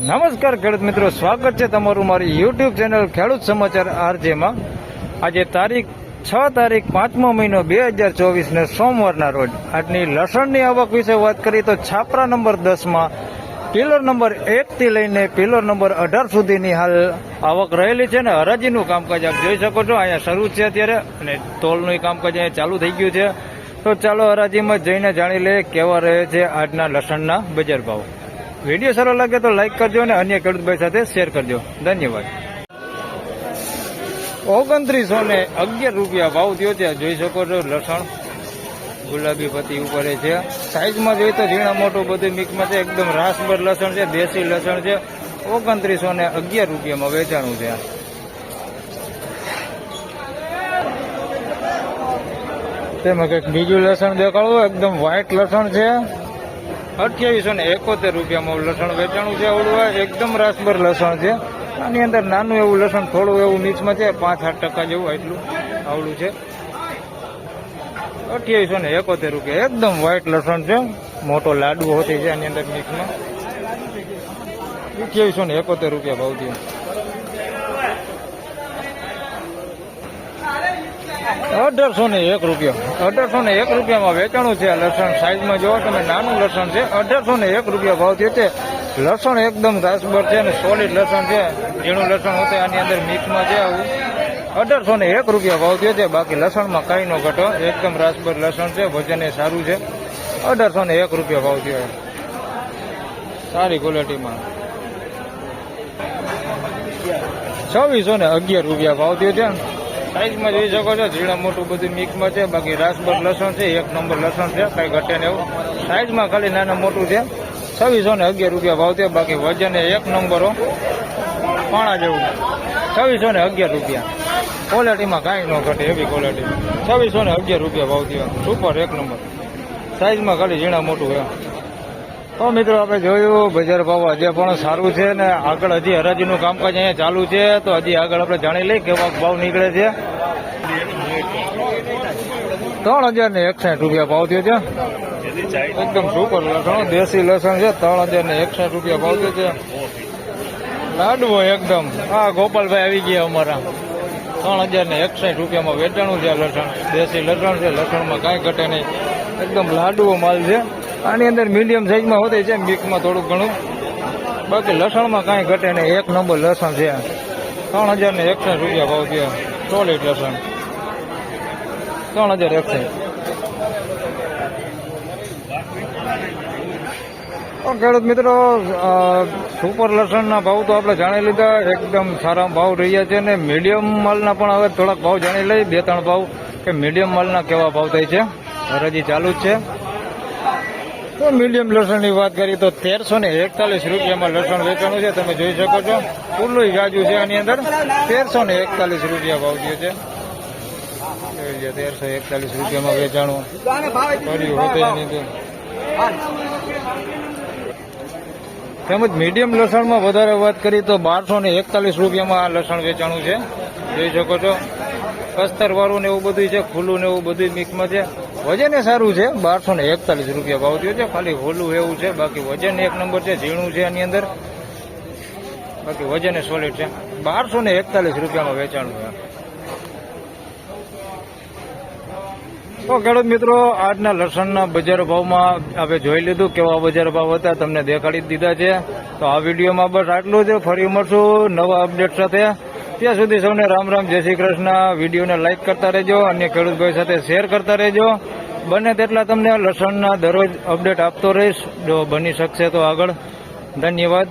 નમસ્કાર ખેડૂત મિત્રો, સ્વાગત છે તમારું મારી યુટ્યુબ ચેનલ ખેડૂત સમાચાર આરજેમાં આજે તારીખ છ તારીખ પાંચમો મહિનો બે હજાર ચોવીસને સોમવારના રોજ. આજની લસણની આવક વિશે વાત કરીએ તો છાપરા નંબર દસમાં પિલર નંબર એકથી લઈને પિલર નંબર અઢાર સુધીની હાલ આવક રહેલી છે ને હરાજીનું કામકાજ આપ જોઈ શકો છો. અહીંયા શરૂ છે અત્યારે અને તોલનું કામકાજ અહીંયા ચાલુ થઈ ગયું છે. તો ચાલો હરાજીમાં જઈને જાણી લઈએ કેવા રહે છે આજના લસણના બજાર ભાવ. વીડિયો સારો લાગે તો લાઈક કરજો અને અન્ય ખેડૂતભાઈ સાથે શેર કરજો. ધન્યવાદ. ઓગણત્રીસો ને અગિયાર રૂપિયા ભાવ થયો છે. જોઈ શકો છો લસણ ગુલાબી પત્તી ઉપર છે. સાઈઝમાં જોઈએ તો ઝીણા મોટું બધું મિક્સમાં છે. એકદમ રાસભર લસણ છે, દેશી લસણ છે. ઓગણત્રીસો ને અગિયાર રૂપિયામાં વેચાણું છે. તેમાં કંઈક બીજું લસણ દેખાડો. એકદમ વ્હાઈટ લસણ છે. અઠ્યાવીસો ને એકોતેર રૂપિયામાં લસણ વેચાણું છે આવડું એકદમ રાસભર લસણ છે. આની અંદર નાનું એવું લસણ, થોડું એવું મિક્સમાં છે પાંચ આઠ ટકા જેવું એટલું આવડું છે. અઠ્યાવીસો ને એકોતેર રૂપિયા, એકદમ વ્હાઇટ લસણ છે. મોટો લાડુ હોતી છે આની અંદર મિક્સમાં અઠ્યાવીસો ને એકોતેર રૂપિયા ભાવ થયો અઢારસો ને એક રૂપિયો. અઢારસો ને એક રૂપિયામાં વેચાણું છે લસણ. સાઈઝમાં જોવો તમે, નાનું લસણ છે. અઢારસો ને એક રૂપિયા ભાવ થયો છે. લસણ એકદમ રાસભર છે અને સોલિડ લસણ છે. ઝીણું લસણ હોતે આની અંદર મિક્સમાં છે આવું. અઢારસો ને એક રૂપિયા ભાવ થયો છે. બાકી લસણમાં કાંઈ નો ઘટો. એકદમ રાસભર લસણ છે. વજન સારું છે. અઢારસો ને એક રૂપિયા ભાવ થયો. સારી ક્વોલિટીમાં છવ્વીસો ને અગિયાર રૂપિયા ભાવ થયો છે. સાઈઝમાં જોઈ શકો છો, ઝીણા મોટું બધું મિક્સમાં છે, બાકી રાસબર લસણ છે, એક નંબર લસણ છે, કાંઈ ઘટે ને એવું. સાઈઝમાં ખાલી નાનું મોટું છે, છવ્વીસો ને અગિયાર રૂપિયા ભાવ છે, બાકી વજન એક નંબરો, પાણા જેવું. છવ્વીસો ને અગિયાર રૂપિયા. ક્વોલિટીમાં કાંઈ ન ઘટે એવી ક્વોલિટી. છવ્વીસો ને અગિયાર રૂપિયા ભાવ થયો સુપર એક નંબર. સાઈઝમાં ખાલી ઝીણા મોટું એમ તો મિત્રો આપણે જોયું, બજાર ભાવ આજે પણ સારું છે ને આગળ હજી હરાજીનું કામકાજ અહીંયા ચાલુ છે, તો હજી આગળ આપણે જાણી લઈએ કેવા ભાવ નીકળે છે. ત્રણ હજાર ને એકસાઠ રૂપિયા ભાવ થયો છે. એકદમ સુપર લસણ દેશી લસણ છે, ત્રણ હજાર ને એકસાઠ રૂપિયા ભાવ થયો છે. લાડવો એકદમ. હા ગોપાલભાઈ આવી ગયા અમારા. ત્રણ હજાર ને એકસાઠ રૂપિયામાં વેચાણું છે લસણ. દેશી લસણ છે, લસણમાં કાંઈ ઘટે નહીં. એકદમ લાડવો માલ છે. આની અંદર મીડિયમ સાઈઝમાં હોતી છે મિક્સમાં થોડું ઘણું. બાકી લસણમાં કાંઈ ઘટે નહીં. એક નંબર લસણ છે. ત્રણ હજાર ને એકસો રૂપિયા ભાવ છે સોલિડ લસણ. ત્રણ હજાર એકસો ખેડૂત મિત્રો સુપર લસણના ભાવ તો આપણે જાણી લીધા. એકદમ સારા ભાવ રહ્યા છે ને મીડિયમ માલના પણ હવે થોડાક ભાવ જાણી લઈએ. બે ત્રણ ભાવ કે મીડિયમ માલના કેવા ભાવ થાય છે? હરાજી ચાલુ જ છે. તો મીડિયમ લસણની વાત કરીએ તો તેરસો ને એકતાલીસ રૂપિયામાં લસણ વેચાણું છે. તમે જોઈ શકો છો. ખુલ્લું જાજુ છે આની અંદર. તેરસો ને એકતાલીસ રૂપિયા ભાવ છે. તેરસો એકતાલીસ રૂપિયામાં વેચાણું. કર્યું હતું એની તેમજ મીડિયમ લસણમાં વધારે વાત કરીએ તો બારસો ને એકતાલીસ રૂપિયામાં આ લસણ વેચાણું છે. જોઈ શકો છો. કસ્તર વાળું ને એવું બધું છે, ખુલ્લું ને એવું બધું મિક્સમાં છે. વજન એ સારું છે. બારસો ને એકતાલીસ રૂપિયા ભાવ થયો છે. ખાલી હોલું એવું છે. બાકી વજન એક નંબર છે, ઝીણું છે આની અંદર. બાકી વજન એ સોલિડ છે. બારસો ને એકતાલીસ રૂપિયામાં વેચાણું તો ખેડૂત મિત્રો, આજના લસણના બજાર ભાવમાં આપણે જોઈ લીધું કેવા બજાર ભાવ હતા, તમને દેખાડી દીધા છે. તો આ વિડીયોમાં બસ આટલું જ. ફરી મળશું નવા અપડેટ સાથે. ત્યાં સુધી સૌને રામ રામ, જય શ્રી કૃષ્ણ. વિડીયોને લાઇક કરતા રહેજો, અન્ય ખેડૂતભાઈ સાથે શેર કરતા રહેજો. બને તેટલા તમને લસણના દરરોજ અપડેટ આપતો રહીશ. જો બની શકશે તો આગળ. ધન્યવાદ.